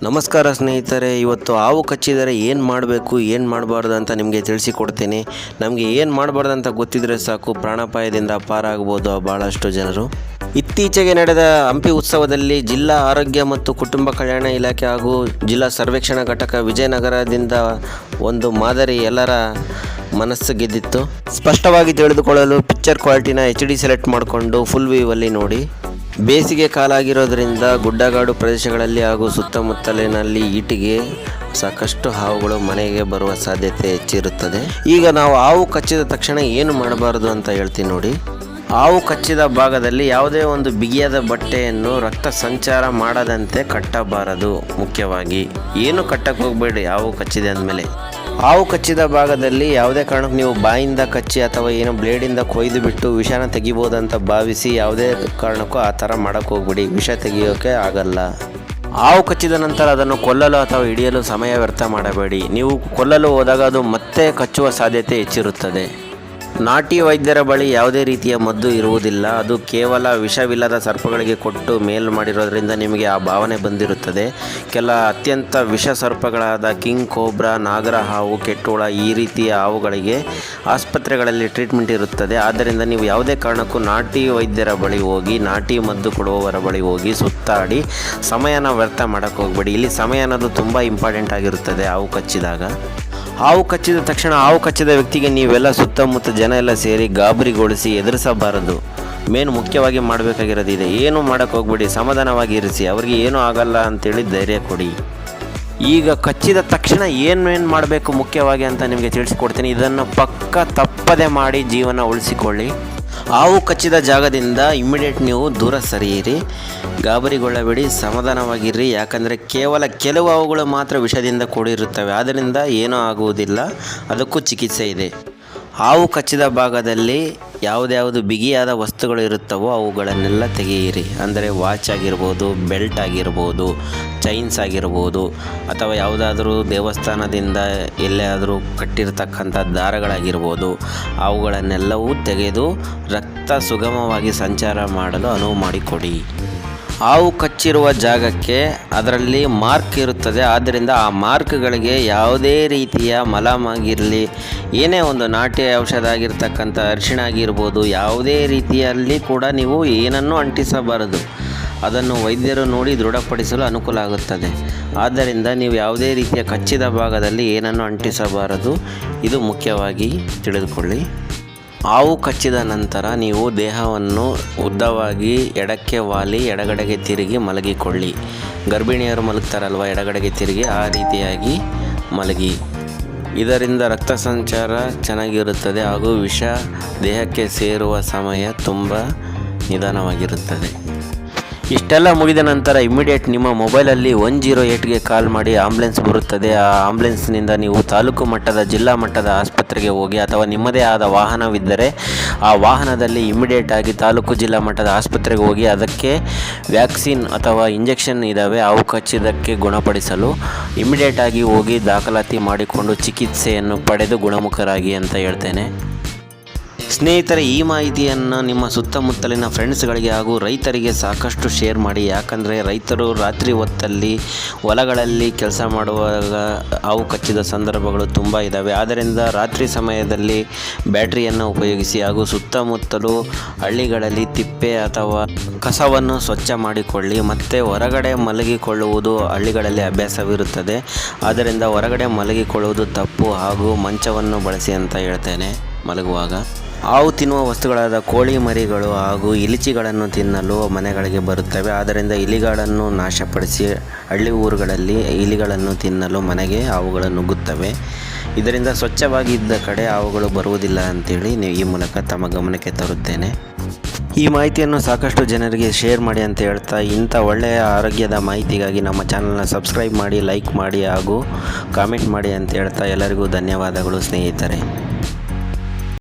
ನಮಸ್ಕಾರ ಸ್ನೇಹಿತರೆ, ಇವತ್ತು ಹಾವು ಕಚ್ಚಿದರೆ ಏನು ಮಾಡಬೇಕು, ಏನು ಮಾಡಬಾರ್ದು ಅಂತ ನಿಮಗೆ ತಿಳಿಸಿಕೊಡ್ತೀನಿ. ನಮಗೆ ಏನು ಮಾಡಬಾರ್ದು ಅಂತ ಗೊತ್ತಿದ್ರೆ ಸಾಕು, ಪ್ರಾಣಾಪಾಯದಿಂದ ಪಾರಾಗ್ಬೋದು ಭಾಳಷ್ಟು ಜನರು. ಇತ್ತೀಚೆಗೆ ನಡೆದ ಹಂಪಿ ಉತ್ಸವದಲ್ಲಿ ಜಿಲ್ಲಾ ಆರೋಗ್ಯ ಮತ್ತು ಕುಟುಂಬ ಕಲ್ಯಾಣ ಇಲಾಖೆ ಹಾಗೂ ಜಿಲ್ಲಾ ಸರ್ವೇಕ್ಷಣಾ ಘಟಕ ವಿಜಯನಗರದಿಂದ ಒಂದು ಮಾದರಿ ಎಲ್ಲರ ಮನಸ್ಸು ಗೆದ್ದಿತ್ತು. ಸ್ಪಷ್ಟವಾಗಿ ತಿಳಿದುಕೊಳ್ಳಲು ಪಿಕ್ಚರ್ ಕ್ವಾಲಿಟಿನ ಎಚ್ ಡಿ ಸೆಲೆಕ್ಟ್ ಮಾಡಿಕೊಂಡು ಫುಲ್ ವ್ಯೂವಲ್ಲಿ ನೋಡಿ. ಬೇಸಿಗೆ ಕಾಲ ಆಗಿರೋದ್ರಿಂದ ಗುಡ್ಡಗಾಡು ಪ್ರದೇಶಗಳಲ್ಲಿ ಹಾಗೂ ಸುತ್ತಮುತ್ತಲಿನಲ್ಲಿ ಈಟಿಗೆ ಸಾಕಷ್ಟು ಹಾವುಗಳು ಮನೆಗೆ ಬರುವ ಸಾಧ್ಯತೆ ಹೆಚ್ಚಿರುತ್ತದೆ. ಈಗ ನಾವು ಹಾವು ಕಚ್ಚಿದ ತಕ್ಷಣ ಏನು ಮಾಡಬಾರದು ಅಂತ ಹೇಳ್ತೀನಿ ನೋಡಿ. ಹಾವು ಕಚ್ಚಿದ ಭಾಗದಲ್ಲಿ ಯಾವುದೇ ಒಂದು ಬಿಗಿಯಾದ ಬಟ್ಟೆಯನ್ನು ರಕ್ತ ಸಂಚಾರ ಮಾಡದಂತೆ ಕಟ್ಟಬಾರದು ಮುಖ್ಯವಾಗಿ. ಏನು ಕಟ್ಟಕ್ಕೆ ಹೋಗಬೇಡಿ, ಹಾವು ಕಚ್ಚಿದೆ ಅಂದಮೇಲೆ. ಹಾವು ಕಚ್ಚಿದ ಭಾಗದಲ್ಲಿ ಯಾವುದೇ ಕಾರಣಕ್ಕೂ ನೀವು ಬಾಯಿಂದ ಕಚ್ಚಿ ಅಥವಾ ಏನೋ ಬ್ಲೇಡಿಂದ ಕೊಯ್ದು ಬಿಟ್ಟು ವಿಷನ ತೆಗಿಬೋದಂತ ಭಾವಿಸಿ ಯಾವುದೇ ಕಾರಣಕ್ಕೂ ಆ ಥರ ಮಾಡೋಕ್ಕೆ ಹೋಗ್ಬಿಡಿ. ವಿಷ ತೆಗಿಯೋಕೆ ಆಗಲ್ಲ. ಹಾವು ಕಚ್ಚಿದ ನಂತರ ಅದನ್ನು ಕೊಲ್ಲಲು ಅಥವಾ ಹಿಡಿಯಲು ಸಮಯ ವ್ಯರ್ಥ ಮಾಡಬೇಡಿ. ನೀವು ಕೊಲ್ಲಲು ಹೋದಾಗ ಅದು ಮತ್ತೆ ಕಚ್ಚುವ ಸಾಧ್ಯತೆ ಹೆಚ್ಚಿರುತ್ತದೆ. ನಾಟಿ ವೈದ್ಯರ ಬಳಿ ಯಾವುದೇ ರೀತಿಯ ಮದ್ದು ಇರುವುದಿಲ್ಲ. ಅದು ಕೇವಲ ವಿಷವಿಲ್ಲದ ಸರ್ಪಗಳಿಗೆ ಕೊಟ್ಟು ಮೇಲ್ ಮಾಡಿರೋದ್ರಿಂದ ನಿಮಗೆ ಆ ಭಾವನೆ ಬಂದಿರುತ್ತದೆ. ಕೆಲ ಅತ್ಯಂತ ವಿಷ ಸರ್ಪಗಳಾದ ಕಿಂಗ್, ಕೋಬ್ರಾ, ನಾಗರ ಹಾವು, ಕೆಟ್ಟುಳ ಈ ರೀತಿಯ ಹಾವುಗಳಿಗೆ ಆಸ್ಪತ್ರೆಗಳಲ್ಲಿ ಟ್ರೀಟ್ಮೆಂಟ್ ಇರುತ್ತದೆ. ಆದ್ದರಿಂದ ನೀವು ಯಾವುದೇ ಕಾರಣಕ್ಕೂ ನಾಟಿ ವೈದ್ಯರ ಬಳಿ ಹೋಗಿ, ನಾಟಿ ಮದ್ದು ಕೊಡುವವರ ಬಳಿ ಹೋಗಿ ಸುತ್ತಾಡಿ, ಸಮಯನ ವ್ಯರ್ಥ ಮಾಡೋಕ್ಕೆ ಹೋಗಬೇಡಿ. ಇಲ್ಲಿ ಸಮಯ ಅನ್ನೋದು ತುಂಬ ಇಂಪಾರ್ಟೆಂಟ್ ಆಗಿರುತ್ತದೆ. ಹಾವು ಕಚ್ಚಿದಾಗ. ಹಾವು ಕಚ್ಚಿದ ತಕ್ಷಣ ಹಾವು ಕಚ್ಚಿದ ವ್ಯಕ್ತಿಗೆ ನೀವೆಲ್ಲ ಸುತ್ತಮುತ್ತ ಜನ ಎಲ್ಲ ಸೇರಿ ಗಾಬರಿಗೊಳಿಸಿ ಎದುರಿಸಬಾರದು. ಮೇನ್ ಮುಖ್ಯವಾಗಿ ಮಾಡಬೇಕಾಗಿರೋದು ಇದೆ ಏನು ಮಾಡೋಕ್ಕೆ ಹೋಗ್ಬೇಡಿ. ಸಮಾಧಾನವಾಗಿ ಇರಿಸಿ. ಅವ್ರಿಗೆ ಏನೂ ಆಗಲ್ಲ ಅಂತೇಳಿ ಧೈರ್ಯ ಕೊಡಿ. ಈಗ ಕಚ್ಚಿದ ತಕ್ಷಣ ಏನು ಏನು ಮಾಡಬೇಕು ಮುಖ್ಯವಾಗಿ ಅಂತ ನಿಮಗೆ ತಿಳಿಸ್ಕೊಡ್ತೀನಿ. ಇದನ್ನು ಪಕ್ಕ ತಪ್ಪದೆ ಮಾಡಿ ಜೀವನ ಉಳಿಸಿಕೊಳ್ಳಿ. ಹಾವು ಕಚ್ಚಿದ ಜಾಗದಿಂದ ಇಮ್ಮಿಡಿಯೇಟ್ ನೀವು ದೂರ ಸರಿಯಿರಿ. ಗಾಬರಿಗೊಳ್ಳಬೇಡಿ, ಸಮಾಧಾನವಾಗಿರ್ರಿ. ಯಾಕಂದರೆ ಕೇವಲ ಕೆಲವು ಹಾವುಗಳು ಮಾತ್ರ ವಿಷದಿಂದ ಕೂಡಿರುತ್ತವೆ. ಆದ್ದರಿಂದ ಏನೂ ಆಗುವುದಿಲ್ಲ. ಅದಕ್ಕೂ ಚಿಕಿತ್ಸೆ ಇದೆ. ಹಾವು ಕಚ್ಚಿದ ಭಾಗದಲ್ಲಿ ಯಾವುದ್ಯಾವುದು ಬಿಗಿಯಾದ ವಸ್ತುಗಳು ಇರುತ್ತವೋ ಅವುಗಳನ್ನೆಲ್ಲ ತೆಗೆಯಿರಿ. ಅಂದರೆ ವಾಚ್ ಆಗಿರ್ಬೋದು, ಬೆಲ್ಟ್ ಆಗಿರ್ಬೋದು, ಚೈನ್ಸ್ ಆಗಿರ್ಬೋದು, ಅಥವಾ ಯಾವುದಾದ್ರೂ ದೇವಸ್ಥಾನದಿಂದ ಎಲ್ಲಾದರೂ ಕಟ್ಟಿರ್ತಕ್ಕಂಥ ದಾರಗಳಾಗಿರ್ಬೋದು, ಅವುಗಳನ್ನೆಲ್ಲವೂ ತೆಗೆದು ರಕ್ತ ಸುಗಮವಾಗಿ ಸಂಚಾರ ಮಾಡಲು ಅನುವು ಮಾಡಿಕೊಡಿ. ಹಾವು ಕಚ್ಚಿರುವ ಜಾಗಕ್ಕೆ ಅದರಲ್ಲಿ ಮಾರ್ಕ್ ಇರುತ್ತದೆ. ಆದ್ದರಿಂದ ಆ ಮಾರ್ಕ್ಗಳಿಗೆ ಯಾವುದೇ ರೀತಿಯ ಮಲಮಾಗಿರಲಿ. ಏನೇ ಒಂದು ನಾಟಿ ಔಷಧ ಆಗಿರ್ತಕ್ಕಂಥ ಅರಿಶಿಣ ಆಗಿರ್ಬೋದು ಯಾವುದೇ ರೀತಿಯಲ್ಲಿ ಕೂಡ ನೀವು ಏನನ್ನು ಅಂಟಿಸಬಾರದು. ಅದನ್ನು ವೈದ್ಯರು ನೋಡಿ ದೃಢಪಡಿಸಲು ಅನುಕೂಲ ಆಗುತ್ತದೆ. ಆದ್ದರಿಂದ ನೀವು ಯಾವುದೇ ರೀತಿಯ ಕಚ್ಚಿದ ಭಾಗದಲ್ಲಿ ಏನನ್ನು ಅಂಟಿಸಬಾರದು. ಇದು ಮುಖ್ಯವಾಗಿ ತಿಳಿದುಕೊಳ್ಳಿ. ಹಾವು ಕಚ್ಚಿದ ನಂತರ ನೀವು ದೇಹವನ್ನು ಉದ್ದವಾಗಿ ಎಡಕ್ಕೆ ವಾಲಿ, ಎಡಗಡೆಗೆ ತಿರುಗಿ ಮಲಗಿಕೊಳ್ಳಿ. ಗರ್ಭಿಣಿಯರು ಮಲಗ್ತಾರಲ್ವ, ಎಡಗಡೆಗೆ ತಿರುಗಿ, ಆ ರೀತಿಯಾಗಿ ಮಲಗಿ. ಇದರಿಂದ ರಕ್ತ ಸಂಚಾರ ಚೆನ್ನಾಗಿರುತ್ತದೆ ಹಾಗೂ ವಿಷ ದೇಹಕ್ಕೆ ಸೇರುವ ಸಮಯ ತುಂಬ ನಿಧಾನವಾಗಿರುತ್ತದೆ. ಇಷ್ಟೆಲ್ಲ ಮುಗಿದ ನಂತರ ಇಮಿಡಿಯೇಟ್ ನಿಮ್ಮ ಮೊಬೈಲಲ್ಲಿ ಒನ್ ಜೀರೋ ಏಟ್ಗೆ ಕಾಲ್ ಮಾಡಿ ಆಂಬುಲೆನ್ಸ್ ಬರುತ್ತದೆ. ಆ ಆಂಬ್ಯುಲೆನ್ಸ್ನಿಂದ ನೀವು ತಾಲೂಕು ಮಟ್ಟದ, ಜಿಲ್ಲಾ ಮಟ್ಟದ ಆಸ್ಪತ್ರೆಗೆ ಹೋಗಿ ಅಥವಾ ನಿಮ್ಮದೇ ಆದ ವಾಹನವಿದ್ದರೆ ಆ ವಾಹನದಲ್ಲಿ ಇಮಿಡಿಯೇಟ್ ಆಗಿ ತಾಲೂಕು, ಜಿಲ್ಲಾ ಮಟ್ಟದ ಆಸ್ಪತ್ರೆಗೆ ಹೋಗಿ ಅದಕ್ಕೆ ವ್ಯಾಕ್ಸಿನ್ ಅಥವಾ ಇಂಜೆಕ್ಷನ್ ಇದ್ದಾವೆ ಅವು ಕಚ್ಚಿದ್ದಕ್ಕೆ ಗುಣಪಡಿಸಲು ಇಮಿಡಿಯೇಟ್ ಆಗಿ ಹೋಗಿ ದಾಖಲಾತಿ ಮಾಡಿಕೊಂಡು ಚಿಕಿತ್ಸೆಯನ್ನು ಪಡೆದು ಗುಣಮುಖರಾಗಿ ಅಂತ ಹೇಳ್ತೇನೆ. ಸ್ನೇಹಿತರೆ, ಈ ಮಾಹಿತಿಯನ್ನು ನಿಮ್ಮ ಸುತ್ತಮುತ್ತಲಿನ ಫ್ರೆಂಡ್ಸ್ಗಳಿಗೆ ಹಾಗೂ ರೈತರಿಗೆ ಸಾಕಷ್ಟು ಶೇರ್ ಮಾಡಿ. ಯಾಕಂದರೆ ರೈತರು ರಾತ್ರಿ ಹೊತ್ತಲ್ಲಿ ಹೊಲಗಳಲ್ಲಿ ಕೆಲಸ ಮಾಡುವಾಗ ಹಾವು ಕಚ್ಚಿದ ಸಂದರ್ಭಗಳು ತುಂಬ ಇದ್ದಾವೆ ಆದ್ದರಿಂದ ರಾತ್ರಿ ಸಮಯದಲ್ಲಿ ಬ್ಯಾಟ್ರಿಯನ್ನು ಉಪಯೋಗಿಸಿ ಹಾಗೂ ಸುತ್ತಮುತ್ತಲು ಹಳ್ಳಿಗಳಲ್ಲಿ ತಿಪ್ಪೆ ಅಥವಾ ಕಸವನ್ನು ಸ್ವಚ್ಛ ಮಾಡಿಕೊಳ್ಳಿ. ಮತ್ತು ಹೊರಗಡೆ ಮಲಗಿಕೊಳ್ಳುವುದು ಹಳ್ಳಿಗಳಲ್ಲಿ ಅಭ್ಯಾಸವಿರುತ್ತದೆ. ಆದ್ದರಿಂದ ಹೊರಗಡೆ ಮಲಗಿಕೊಳ್ಳುವುದು ತಪ್ಪು ಹಾಗೂ ಮಂಚವನ್ನು ಬಳಸಿ ಅಂತ ಹೇಳ್ತೇನೆ ಮಲಗುವಾಗ. ಹಾವು ತಿನ್ನುವ ವಸ್ತುಗಳಾದ ಕೋಳಿ ಮರಿಗಳು ಹಾಗೂ ಇಲಿಚಿಗಳನ್ನು ತಿನ್ನಲು ಮನೆಗಳಿಗೆ ಬರುತ್ತವೆ. ಆದ್ದರಿಂದ ಇಲಿಗಳನ್ನು ನಾಶಪಡಿಸಿ ಹಳ್ಳಿ ಊರುಗಳಲ್ಲಿ ಇಲಿಗಳನ್ನು ತಿನ್ನಲು ಮನೆಗೆ ಹಾವುಗಳು ನುಗ್ಗುತ್ತವೆ. ಇದರಿಂದ ಸ್ವಚ್ಛವಾಗಿದ್ದ ಕಡೆ ಹಾವುಗಳು ಬರುವುದಿಲ್ಲ ಅಂತೇಳಿ ನೀವು ಈ ಮೂಲಕ ತಮ್ಮ ಗಮನಕ್ಕೆ ತರುತ್ತೇನೆ. ಈ ಮಾಹಿತಿಯನ್ನು ಸಾಕಷ್ಟು ಜನರಿಗೆ ಶೇರ್ ಮಾಡಿ ಅಂತ ಹೇಳ್ತಾ ಇಂಥ ಒಳ್ಳೆಯ ಆರೋಗ್ಯದ ಮಾಹಿತಿಗಾಗಿ ನಮ್ಮ ಚಾನಲ್ನ ಸಬ್ಸ್ಕ್ರೈಬ್ ಮಾಡಿ, ಲೈಕ್ ಮಾಡಿ ಹಾಗೂ ಕಾಮೆಂಟ್ ಮಾಡಿ ಅಂತ ಹೇಳ್ತಾ ಎಲ್ಲರಿಗೂ ಧನ್ಯವಾದಗಳು ಸ್ನೇಹಿತರೆ.